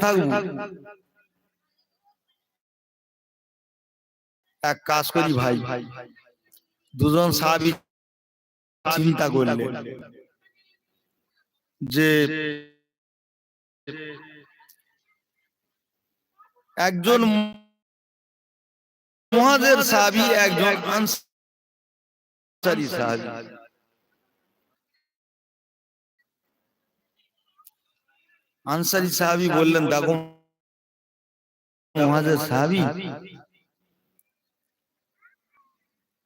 থাকব এক কাজ করি ভাই। দুজন সাহাবি চিন্তা করলেন যে একজন মহাজের সাহাবি, একজন আনসারি সাহাবি। আনসারি সাহাবি বললেন দেখো মহাজের সাহাবি।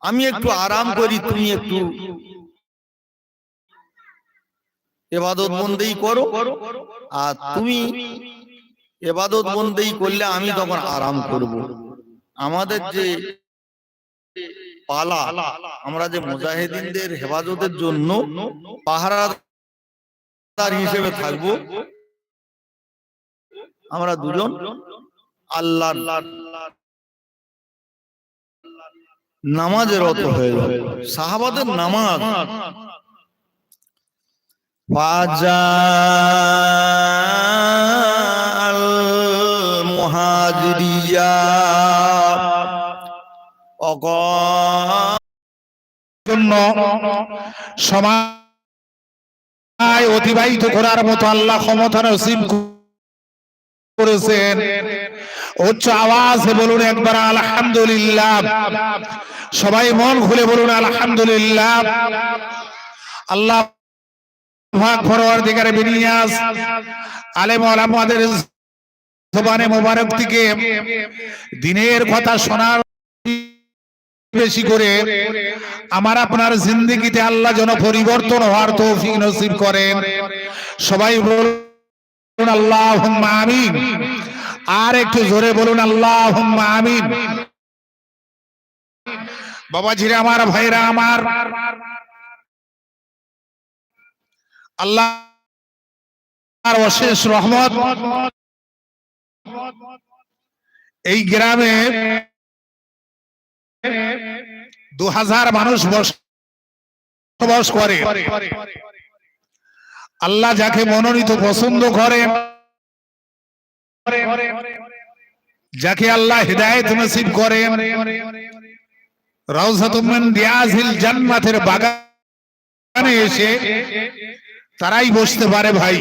আমি একটু আরাম করি তুমি একটু এবাদত বন্দেই করো। আর তুমি এবাদত বন্দেই করলে আমি তখন আরাম করব। আমাদের যে পালা আমরা যে মুজাহিদিনদের হেফাজতের জন্য পাহারাদার হিসেবে থাকব আমরা দুজন আল্লাহ নামাজের অত হয়ে যাবে সাহাবাদের নামাজ। ফাজাল মুহাজিরিয়া অগা সময় অতিবাহিত করার মতো আল্লাহ ক্ষমতা নসিব করেছেন। উচ্চ আওয়াজে বলুন একবার, আলহামদুলিল্লাহ। সবাই মন খুলে বলুন, আলহামদুলিল্লাহ। আল্লাহ ফরওয়ার দিগারে বিনিয়াস আলেম আমাদের জবানে মোবারক থেকে দিনের কথা শোনার বেশি করে আমার আপনার জিন্দগিতে আল্লাহ যেন পরিবর্তন হওয়ার তৌফিক নসিব করেন। সবাই বলুন আল্লাহ আমিন। আর একটু জোরে বলুন আল্লাহ আমিন। আমার, ভাইরা আমার। আল্লাহ অশেষ রহমত। এই গ্রামে দু হাজার মানুষ বসবাস করে। আল্লাহ যাকে মনোনীত পছন্দ করেন যাকে আল্লাহ হৃদায়ত নসিব করেন জান্নাতের বাগানে এসে তারাই বসতে পারে ভাই।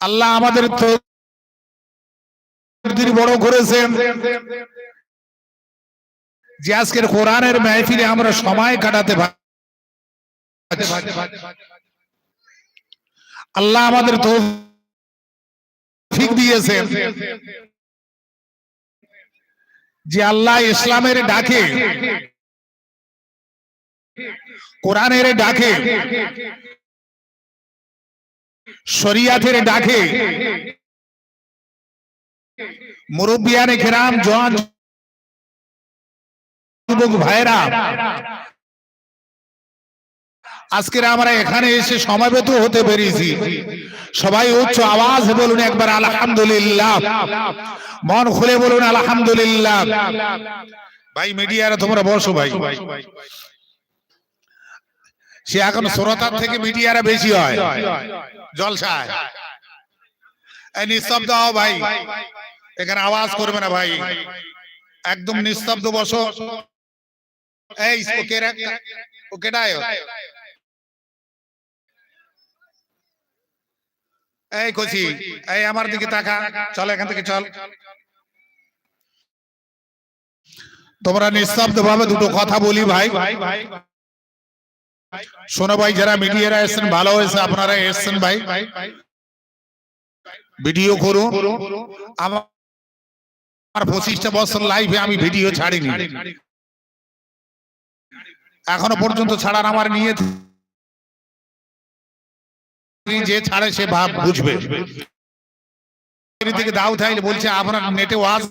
আল্লাহ আমাদের তো বড় করেছেন যে আজকের কোরআনের মেহফিলে আমরা সময় কাটাতে আল্লাহ আমাদের তো দিয়েছেন যে আল্লাহ ইসলামের ডাকে, কোরআনের ডাকে, শরিয়াতের ডাকে, মুরব্বিয়ানে খেরাম জওয়ান, যুবক ভাইরা আজকের আমরা এখানে এসে সমাবেত হতে পেরেছি। সবাই উচ্চ আওয়াজ বলুন একবার, আলহামদুলিল্লাহ। মন খুলে বলুন, আলহামদুলিল্লাহ। ভাই, মিডিয়ারা তোমরা বসো ভাই। সে এখন শ্রোতার থেকে মিডিয়ারা বেশি হয়। জলসায়। নিস্তব্ধ হও ভাই। এখানে আওয়াজ করবে না ভাই। একদম নিস্তব্ধ বসো। এই, ওকে ওকে ডায় এই কচি এই আমার দিকে তাকা। চল এখান থেকে চল তোমরা নিস্তব্ধ ভাবে দুটো কথা বলি ভাই। শোনো ভাই যারা মিডিয়ারা এসছেন ভালো হয়েছে আপনারা এসছেন ভাই। ভিডিও করুন। আমার পঁচিশটা বছর লাইভে আমি ভিডিও ছাড়িনি। এখনও পর্যন্ত ছাড়ার আমার নিয়ে যে ছাড়ে সে ভাব বুঝবে। থেকে বলছে, আপনার নেটে ওয়াজ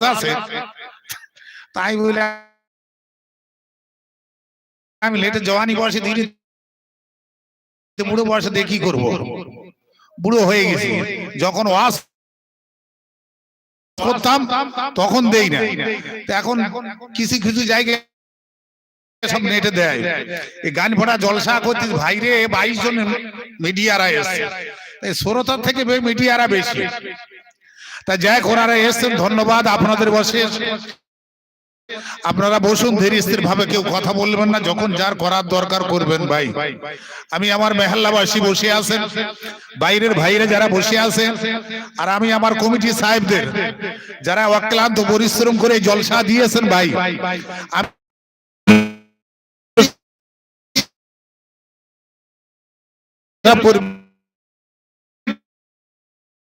আছে। তাই বলে আমি লেটে জওয়ানি বয়সে দিদি বুড়ো বয়সে দেখি করব? বুড়ো হয়ে গেছি। যখন ওয়াজ করতাম, তখন দেই না। এখন কিছু কিছু জায়গায় সব নেটে দেয়। এই গান ভরা জলসা করতে ভাইরে বাইশ জন মিডিয়ারা এসছে। শ্রোতার থেকে মিডিয়ারা বেশি। তা যাই ওনারা এসছেন, ধন্যবাদ আপনাদের বসে আপনারা বসুন, ধীরে স্থির ভাবে কেউ কথা বলবেন না, যখন যার করার দরকার করবেন, ভাই। আমি আমার মেহাল্লাবাসী বসে আছেন, বাইরের ভাইরে যারা বসে আছেন, আর আমি আমার কমিটি সাহেবদের, যারা অক্লান্ত পরিশ্রম করে জলসা দিয়েছেন, ভাই। আমি por